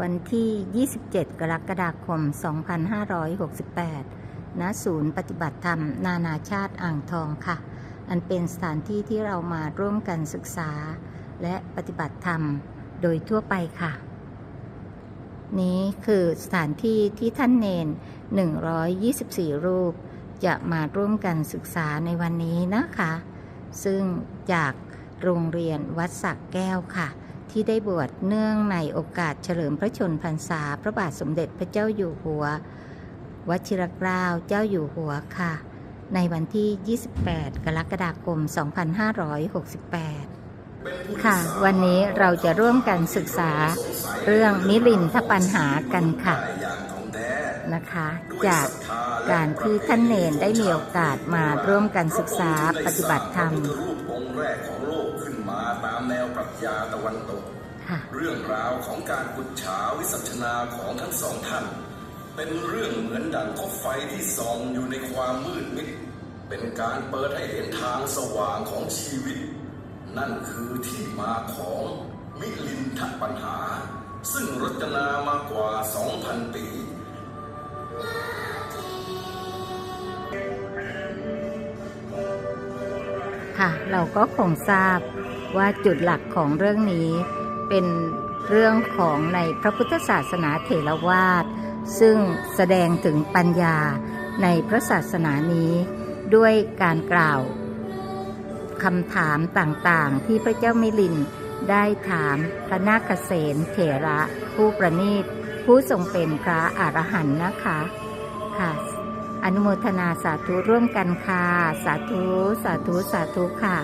วันที่ 27 กรกฎาคม 2568 ณ ศูนย์ปฏิบัติธรรม นานาชาติอ่างทองค่ะ อันเป็นสถานที่ที่เรามาร่วมกันศึกษา และปฏิบัติธรรมโดยทั่วไปค่ะ นี้คือสถานที่ที่ท่านเนน 124 รูป จะมาร่วมกันศึกษาในวันนี้นะคะ ซึ่งจากโรงเรียนวัดสักแก้วค่ะ ที่ได้บวชเนื่องในโอกาสเฉลิมพระชนพรรษา พระบาทสมเด็จพระเจ้าอยู่หัววชิรเกล้าเจ้าอยู่หัวค่ะ ในวันที่ 28 กรกฎาคม 2568 ค่ะ วันนี้เราจะร่วมกันศึกษาเรื่องมิลินทปัญหากันค่ะ นะคะ จากการที่ท่านเนนได้มีโอกาสมาร่วมกันศึกษาปฏิบัติธรรมรูปองค์แรกของโลกขึ้นมาตามแนวปรัชญาตะวันตกค่ะเรื่องราวของการกุจฉาวิสัชนาของทั้งสองท่าน เป็นเรื่องเหมือนดังคบไฟที่ส่องอยู่ในความมืดมิดเป็นการเปิดให้เห็นทางสว่างของชีวิต นั่นคือที่มาของมิลินทปัญหา ซึ่งรจนามากว่า 2,000 ปี ค่ะเราก็คงทราบว่าจุดหลักของเรื่องนี้เป็นเรื่องของในพระพุทธศาสนาเถรวาทซึ่งแสดงถึงปัญญาในพระศาสนานี้ ด้วยการกล่าวคำถามต่างๆ ที่พระเจ้ามิลินได้ถามพระนาคเษนเถระผู้ประณีต ผู้ทรงเป็นพระอรหันต์นะคะค่ะ อนุโมทนาสาธุร่วมกันค่ะ สาธุ สาธุ สาธุค่ะ